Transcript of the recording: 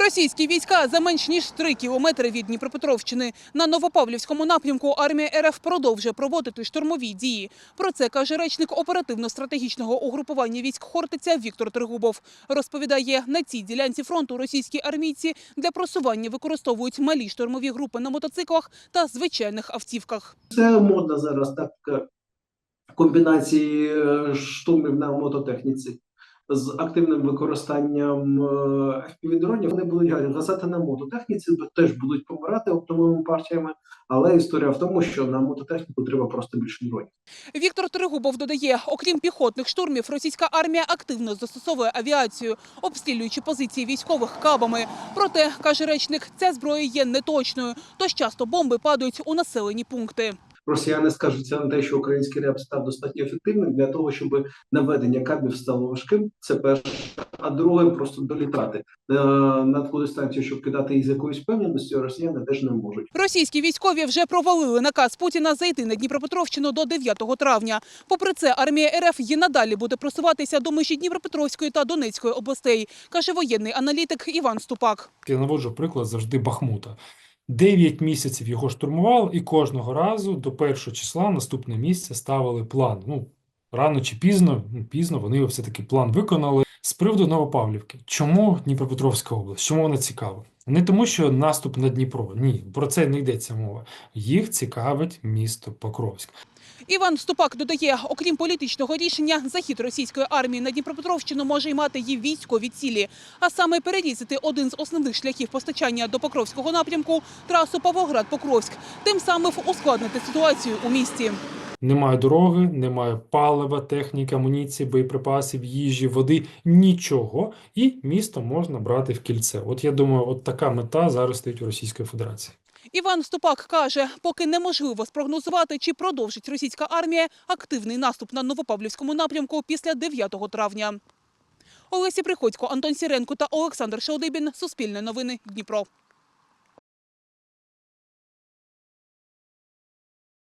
Російські війська за менш ніж три кілометри від Дніпропетровщини на Новопавлівському напрямку армія РФ продовжує проводити штурмові дії. Про це каже речник оперативно-стратегічного угрупування військ Хортиця Віктор Тригубов. Розповідає, на цій ділянці фронту російські армійці для просування використовують малі штурмові групи на мотоциклах та звичайних автівках. Це модна зараз тактика комбінації е, штурмів на мототехніці з активним використанням FPV-дронів. Вони будуть гасати на мототехніці, теж будуть помирати оптовими партіями. Але історія в тому, що на мототехніку треба просто більше дронів. Віктор Тригубов додає, окрім піхотних штурмів, російська армія активно застосовує авіацію, обстрілюючи позиції військових кабами. Проте, каже речник, ця зброя є неточною, тож часто бомби падають у населені пункти. Росіяни скажуться на те, що український реп став достатньо ефективним для того, щоб наведення кабів стало важким. Це перше. А друге, просто долітати е, на таку дистанцію, щоб кидати їх з якоюсь певністю, росіяни теж не можуть. Російські військові вже провалили наказ Путіна зайти на Дніпропетровщину до 9 травня. Попри це, армія РФ і надалі буде просуватися до межі Дніпропетровської та Донецької областей, каже воєнний аналітик Іван Ступак. Я наводжу приклад завжди Бахмута. Дев'ять місяців його штурмували, і кожного разу до першого числа наступне місце ставили план. Ну, рано чи пізно, ну, пізно вони все-таки план виконали. З приводу Новопавлівки. Чому Дніпропетровська область? Чому вона цікава? Не тому, що наступ на Дніпро. Ні, про це не йдеться мова. Їх цікавить місто Покровськ. Іван Ступак додає, окрім політичного рішення, захід російської армії на Дніпропетровщину може й мати її військові цілі, а саме перерізати один з основних шляхів постачання до Покровського напрямку трасу Павлоград-Покровськ, тим самим ускладнити ситуацію у місті. Немає дороги, немає палива, техніки, амуніції, боєприпасів, їжі, води, нічого. І місто можна брати в кільце. От я думаю, от така мета зараз стоїть у Російської Федерації. Іван Ступак каже, поки неможливо спрогнозувати, чи продовжить російська армія активний наступ на Новопавлівському напрямку після 9 травня. Олесі Приходько, Антон Сіренко та Олександр Шелдибін. Суспільне новини. Дніпро.